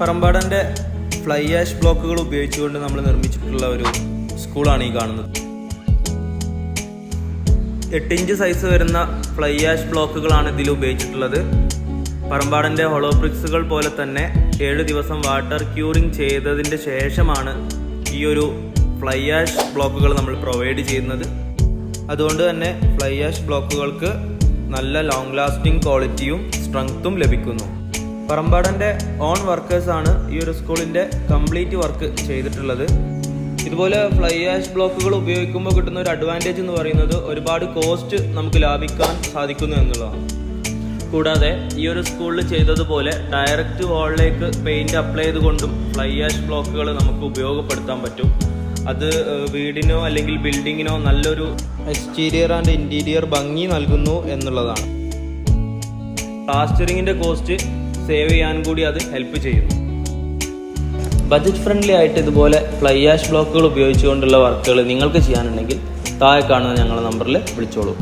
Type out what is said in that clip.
പറമ്പാടന്റെ fly ash ബ്ലോക്കുകൾ ഉപയോഗിച്ചുകൊണ്ട് നമ്മൾ നിർമ്മിച്ചിട്ടുള്ള ഒരു സ്കൂളാണ് ഈ കാണുന്നത്. എട്ട് ഇഞ്ച് സൈസ് വരുന്ന ഫ്ലൈ ആഷ് ബ്ലോക്കുകളാണ് ഇതിൽ ഉപയോഗിച്ചിട്ടുള്ളത്. പറമ്പാടന്റെ ഹോളോബ്രിക്സുകൾ പോലെ തന്നെ ഏഴ് ദിവസം വാട്ടർ ക്യൂറിങ് ചെയ്തതിന്റെ ശേഷമാണ് ഈ ഒരു ഫ്ലൈ ആഷ് ബ്ലോക്കുകൾ നമ്മൾ പ്രൊവൈഡ് ചെയ്യുന്നത്. അതുകൊണ്ട് തന്നെ ഫ്ലൈ ആഷ് ബ്ലോക്കുകൾക്ക് നല്ല ലോങ് ലാസ്റ്റിംഗ് ക്വാളിറ്റിയും സ്ട്രെങ്ത്തും ലഭിക്കുന്നു. പറമ്പാടന്റെ ഓൺ വർക്കേഴ്സാണ് ഈ ഒരു സ്കൂളിന്റെ കംപ്ലീറ്റ് വർക്ക് ചെയ്തിട്ടുള്ളത്. ഇതുപോലെ ഫ്ലൈ ആഷ് ബ്ലോക്കുകൾ ഉപയോഗിക്കുമ്പോൾ കിട്ടുന്ന ഒരു അഡ്വാന്റേജ് എന്ന് പറയുന്നത് ഒരുപാട് കോസ്റ്റ് നമുക്ക് ലാഭിക്കാൻ സാധിക്കുന്നു എന്നുള്ളതാണ്. കൂടാതെ ഈ ഒരു സ്കൂളിൽ ചെയ്തതുപോലെ ഡയറക്റ്റ് വാളിലേക്ക് പെയിന്റ് അപ്ലൈ ചെയ്തുകൊണ്ടും ഫ്ലൈ ആഷ് ബ്ലോക്കുകൾ നമുക്ക് ഉപയോഗപ്പെടുത്താൻ പറ്റും. അത് വീടിനോ അല്ലെങ്കിൽ ബിൽഡിങ്ങിനോ നല്ലൊരു എക്സ്റ്റീരിയർ ആൻഡ് ഇന്റീരിയർ ഭംഗി നൽകുന്നു എന്നുള്ളതാണ്. പ്ലാസ്റ്ററിങ്ങിന്റെ കോസ്റ്റ് സേവ് ചെയ്യാൻ കൂടി അത് ഹെൽപ്പ് ചെയ്യുന്നു ബജറ്റ് ഫ്രണ്ട്ലി ആയിട്ട് ഇതുപോലെ ഫ്ലൈ ആഷ് ബ്ലോക്കുകൾ ഉപയോഗിച്ചുകൊണ്ടുള്ള വർക്കുകൾ നിങ്ങൾക്ക് ചെയ്യാനുണ്ടെങ്കിൽ താഴെ കാണുന്ന ഞങ്ങളുടെ നമ്പറിൽ വിളിച്ചോളൂ.